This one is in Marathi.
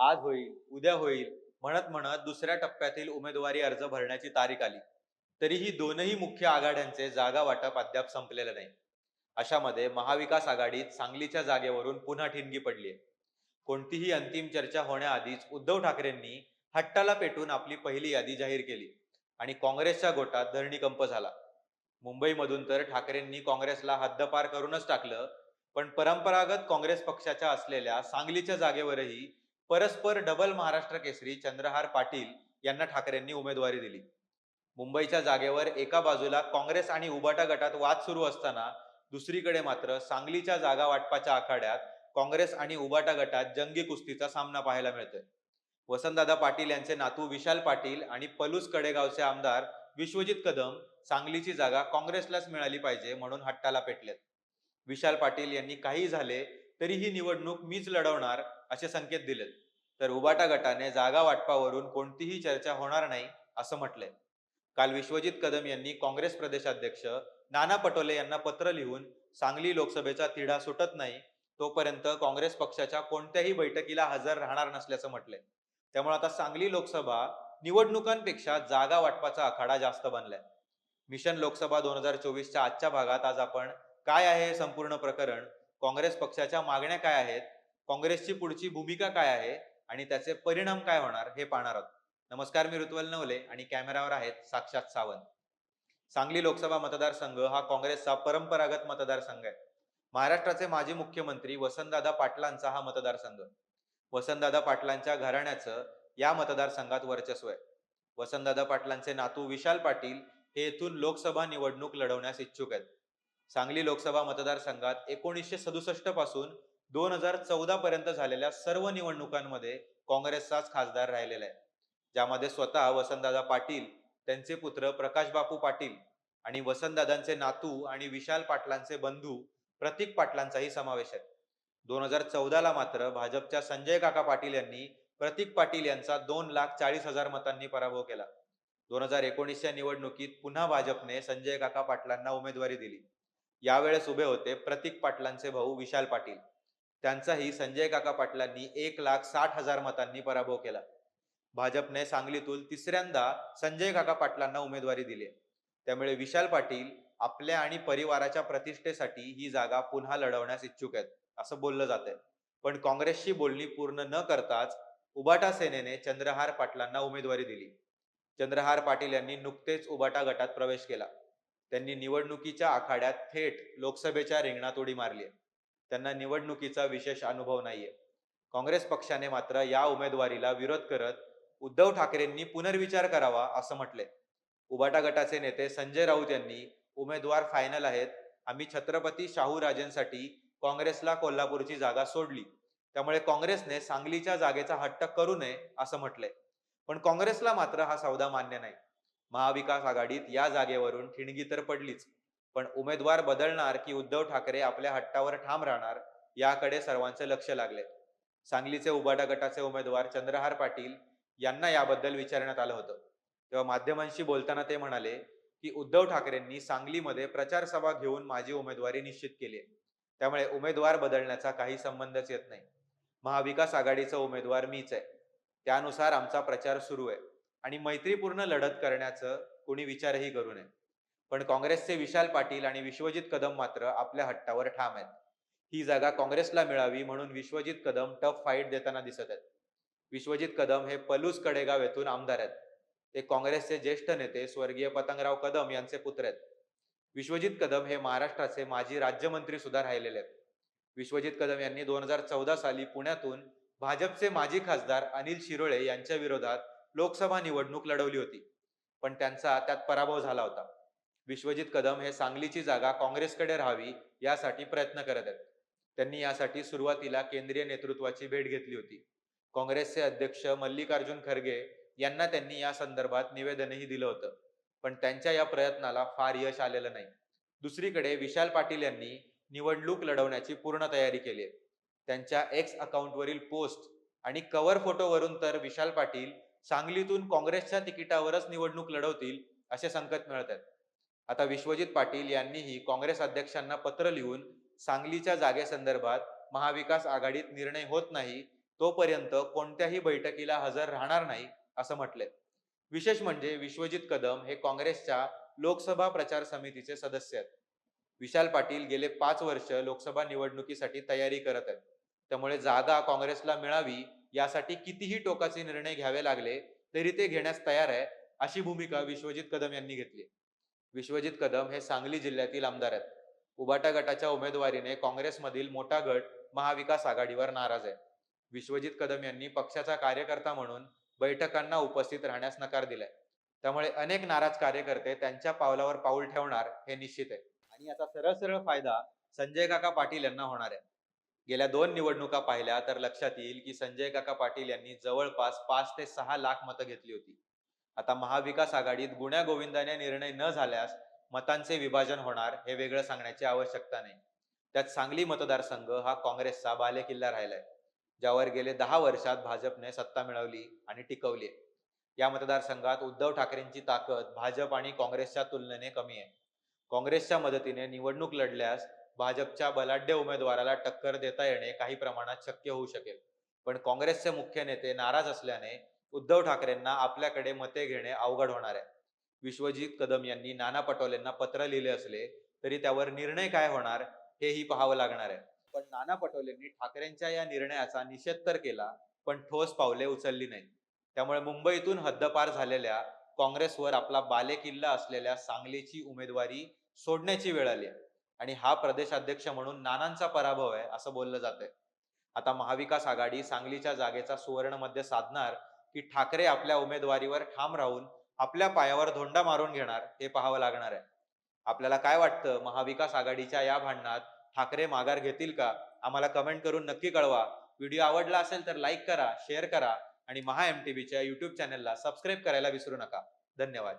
आज होईल उद्या होईल म्हणत म्हणत दुसऱ्या टप्प्यातील उमेदवारी अर्ज भरण्याची तारीख आली. तरीही दोनही मुख्य आघाड्यांचे जागा वाटप अद्याप संपलेलं नाही. अशामध्ये महाविकास आघाडीत सांगलीच्या जागेवरून पुन्हा ठिणगी पडली कोणतीही अंतिम चर्चा होण्याआधीच उद्धव ठाकरेंनी हट्टाला पेटून आपली पहिली यादी जाहीर केली आणि काँग्रेसच्या गोटात धरणीकंप झाला. मुंबईमधून तर ठाकरेंनी काँग्रेसला हद्दपार करूनच टाकलं पण परंपरागत काँग्रेस पक्षाच्या असलेल्या सांगलीच्या जागेवरही परस्पर डबल महाराष्ट्र केसरी चंद्रहार पाटील यांना ठाकरेंनी उमेदवारी दिली. मुंबईच्या जागेवर एका बाजूला काँग्रेस आणि उबाटा गटात वाद सुरू असताना दुसरीकडे मात्र सांगलीच्या जागा वाटपाच्या आखाड्यात काँग्रेस आणि उबाटा गटात जंगी कुस्तीचा सामना पाहायला मिळतोय. वसंतदादा पाटील यांचे नातू विशाल पाटील आणि पलूस कडेगावचे आमदार विश्वजित कदम सांगलीची जागा काँग्रेसलाच मिळाली पाहिजे म्हणून हट्टाला पेटलेत. विशाल पाटील यांनी काही झाले तरी ही निवडणूक मीच लढवणार असे संकेत दिलेत. तर उबाटा गटाने जागा वाटपावरून कोणतीही चर्चा होणार नाही असं म्हटलंय. काल विश्वजित कदम यांनी काँग्रेस प्रदेशाध्यक्ष नाना पटोले यांना पत्र लिहून सांगली लोकसभेचा तिढा सुटत नाही तोपर्यंत काँग्रेस पक्षाच्या कोणत्याही बैठकीला हजर राहणार नसल्याचं म्हटलंय. त्यामुळे आता सांगली लोकसभा निवडणुकांपेक्षा जागा वाटपाचा आखाडा जास्त बनलाय. मिशन लोकसभा दोन हजार चोवीसच्या आजच्या भागात आज आपण काय आहे हे संपूर्ण प्रकरण काँग्रेस पक्षाच्या मागण्या काय आहेत? काँग्रेसची पुढची भूमिका काय आहे? आणि त्याचे परिणाम काय होणार? हे पाहणार आहोत. नमस्कार मी ऋतुवल नवले आणि कॅमेरावर आहेत साक्षात सावंत. सांगली लोकसभा मतदारसंघ हा काँग्रेसचा परंपरागत मतदारसंघ आहे. महाराष्ट्राचे माजी मुख्यमंत्री वसंतदादा पाटलांचा हा मतदारसंघ. वसंतदादा पाटलांच्या घराण्याचं या मतदारसंघात वर्चस्व आहे. वसंतदादा पाटलांचे नातू विशाल पाटील हे येथून लोकसभा निवडणूक लढवण्यास इच्छुक आहेत. सांगली लोकसभा मतदारसंघात एकोणीसशे सदुसष्टपासून दोन हजार चौदा पर्यंत झालेल्या सर्व निवडणुकांमध्ये काँग्रेसचाच खासदार राहिलेला आहे. ज्यामध्ये स्वतः वसंतदादा पाटील त्यांचे पुत्र प्रकाश बापू पाटील आणि वसंतदादांचे नातू आणि विशाल पाटलांचे बंधू प्रतीक पाटलांचाही समावेश आहे. दोन हजार चौदाला मात्र भाजपच्या संजय काका पाटील यांनी प्रतीक पाटील यांचा दोन लाख चाळीस हजार मतांनी पराभव केला. दोन हजार एकोणीसच्या निवडणुकीत पुन्हा भाजपने संजय काका पाटलांना उमेदवारी दिली. यावेळेस उभे होते प्रतीक पाटलांचे भाऊ विशाल पाटील. त्यांचाही संजय काका पाटलांनी एक लाख साठ हजार मतांनी पराभव केला. भाजपने सांगलीतून तिसऱ्यांदा संजय काका पाटलांना उमेदवारी दिली. त्यामुळे विशाल पाटील आपल्या आणि परिवाराच्या प्रतिष्ठेसाठी ही जागा पुन्हा लढवण्यास इच्छुक आहेत असं बोललं जात आहे पण काँग्रेसची बोलणी पूर्ण न करताच उबाटा सेनेने चंद्रहार पाटलांना उमेदवारी दिली. चंद्रहार पाटील यांनी नुकतेच उबाटा गटात प्रवेश केला. त्यांनी निवडणुकीच्या आखाड्यात थेट लोकसभेच्या रिंगणात उडी मारली आहे. त्यांना निवडणुकीचा विशेष अनुभव नाहीये. काँग्रेस पक्षाने मात्र या उमेदवारीला विरोध करत उद्धव ठाकरेंनी पुनर्विचार करावा असं म्हटले उबाटा गटाचे नेते संजय राऊत यांनी उमेदवार फायनल आहेत. आम्ही छत्रपती शाहू राजेंसाठी काँग्रेसला कोल्हापूरची जागा सोडली. त्यामुळे काँग्रेसने सांगलीच्या जागेचा हट्ट करू नये असं म्हटलंय. पण काँग्रेसला मात्र हा सौदा मान्य नाही. महाविकास आघाडीत या जागेवरून ठिणगी तर पडलीच पण उमेदवार बदलणार की उद्धव ठाकरे आपल्या हट्टावर ठाम राहणार याकडे सर्वांचे लक्ष लागले. सांगलीचे उबाटा गटाचे उमेदवार चंद्रहार पाटील यांना याबद्दल विचारण्यात आलं होतं. तेव्हा माध्यमांशी बोलताना ते म्हणाले की उद्धव ठाकरेंनी सांगलीमध्ये प्रचार सभा घेऊन माझी उमेदवारी निश्चित केली आहे. त्यामुळे उमेदवार बदलण्याचा काही संबंधच येत नाही. महाविकास आघाडीचा उमेदवार मीच आहे. त्यानुसार आमचा प्रचार सुरू आहे. आणि मैत्रीपूर्ण लढत करण्याचं कोणी विचारही करू नये. पण काँग्रेसचे विशाल पाटील आणि विश्वजित कदम मात्र आपल्या हट्टावर ठाम आहेत. ही जागा काँग्रेसला मिळावी म्हणून विश्वजित कदम टफ फाईट देताना दिसत आहेत. विश्वजित कदम हे पलूस कडेगाव येथून आमदार आहेत. ते काँग्रेसचे ज्येष्ठ नेते स्वर्गीय पतंगराव कदम यांचे पुत्र आहेत. विश्वजित कदम हे महाराष्ट्राचे माजी राज्यमंत्री सुद्धा राहिलेले आहेत. विश्वजित कदम यांनी दोन हजार चौदा साली पुण्यातून भाजपचे माजी खासदार अनिल शिरोळे यांच्या विरोधात लोकसभा निवडणूक लढवली होती. पण त्यांचा त्यात पराभव झाला होता. विश्वजित कदम हे सांगलीची जागा काँग्रेसकडे राहावी यासाठी प्रयत्न करत आहेत. त्यांनी यासाठी सुरुवातीला केंद्रीय नेतृत्वाची भेट घेतली होती. काँग्रेसचे अध्यक्ष मल्लिकार्जुन खरगे यांना त्यांनी या संदर्भात निवेदनही दिलं होतं. पण त्यांच्या या प्रयत्नाला फार यश आलेलं नाही. दुसरीकडे विशाल पाटील यांनी निवडणूक लढवण्याची पूर्ण तयारी केली आहे. त्यांच्या एक्स अकाउंटवरील पोस्ट आणि कव्हर फोटोवरून तर विशाल पाटील सांगलीतून काँग्रेसच्या तिकिटावरच निवडणूक लढवतील असे संकेत मिळत आहेत आता विश्वजित पाटील यांनीही काँग्रेस अध्यक्षांना पत्र लिहून सांगलीच्या जागेसंदर्भात महाविकास आघाडीत निर्णय होत नाही तोपर्यंत कोणत्याही बैठकीला हजर राहणार नाही असं म्हटलंय. विशेष म्हणजे विश्वजित कदम हे काँग्रेसच्या लोकसभा प्रचार समितीचे सदस्य आहेत. विशाल पाटील गेले पाच वर्ष लोकसभा निवडणुकीसाठी तयारी करत आहेत. त्यामुळे जागा काँग्रेसला मिळावी यासाठी कितीही टोकाचे निर्णय घ्यावे लागले तरी ते घेण्यास तयार आहे अशी भूमिका विश्वजित कदम यांनी घेतली. विश्वजित कदम हे सांगली जिल्ह्यातील आमदार आहेत. उबाटा गटाच्या उमेदवारीने काँग्रेसमधील मोठा गट महाविकास आघाडीवर नाराज आहे. विश्वजित कदम यांनी पक्षाचा कार्यकर्ता म्हणून बैठकांना उपस्थित राहण्यास नकार दिलाय. त्यामुळे अनेक नाराज कार्यकर्ते त्यांच्या पावलावर पाऊल ठेवणार हे निश्चित आहे. आणि याचा सरळ सरळ फायदा संजय काका पाटील यांना होणार आहे. गेल्या दोन निवडणुका पाहिल्या तर लक्षात येईल की संजय काका पाटील यांनी जवळपास पाच ते सहा लाख मतं घेतली होती. आता महाविकास आघाडीत गुण्या गोविंदाने निर्णय न झाल्यास मतांचे विभाजन होणार हे वेगळं सांगण्याची आवश्यकता नाही. त्यात सांगली मतदारसंघ हा काँग्रेसचा बालेकिल्ला राहिलाय ज्यावर गेले दहा वर्षात भाजपने सत्ता मिळवली आणि टिकवली या मतदारसंघात उद्धव ठाकरेंची ताकद भाजप आणि काँग्रेसच्या तुलनेने कमी आहे. काँग्रेसच्या मदतीने निवडणूक लढल्यास भाजपच्या बलाढ्य उमेदवाराला टक्कर देता येणे काही प्रमाणात शक्य होऊ शकेल. पण काँग्रेसचे मुख्य नेते नाराज असल्याने उद्धव ठाकरेंना आपल्याकडे मते घेणे अवघड होणार आहे. विश्वजित कदम यांनी नाना पटोलेंना पत्र लिहिले असले तरी त्यावर निर्णय काय होणार हेही पाहावं लागणार आहे. पण नाना पटोलेंनी ठाकरेंच्या या निर्णयाचा निषेध तर केला पण ठोस पावले उचलली नाहीत. त्यामुळे मुंबईतून हद्दपार झालेल्या काँग्रेसवर आपला बालेकिल्ला असलेल्या सांगलीची उमेदवारी सोडण्याची वेळ आली आहे. आणि हा प्रदेशाध्यक्ष म्हणून नानांचा पराभव आहे असं बोललं जातंय. आता महाविकास आघाडी सांगलीच्या जागेचा सुवर्ण मध्य साधणार की ठाकरे आपल्या उमेदवारीवर ठाम राहून आपल्या पायावर धोंडा मारून घेणार हे पाहावं लागणार आहे. आपल्याला काय वाटतं? महाविकास आघाडीच्या या भांडणात ठाकरे माघार घेतील का? आम्हाला कमेंट करून नक्की कळवा. व्हिडिओ आवडला असेल तर लाईक करा शेअर करा आणि महा एम टी व्हीच्या युट्यूब चॅनलला सबस्क्राईब करायला विसरू नका. धन्यवाद.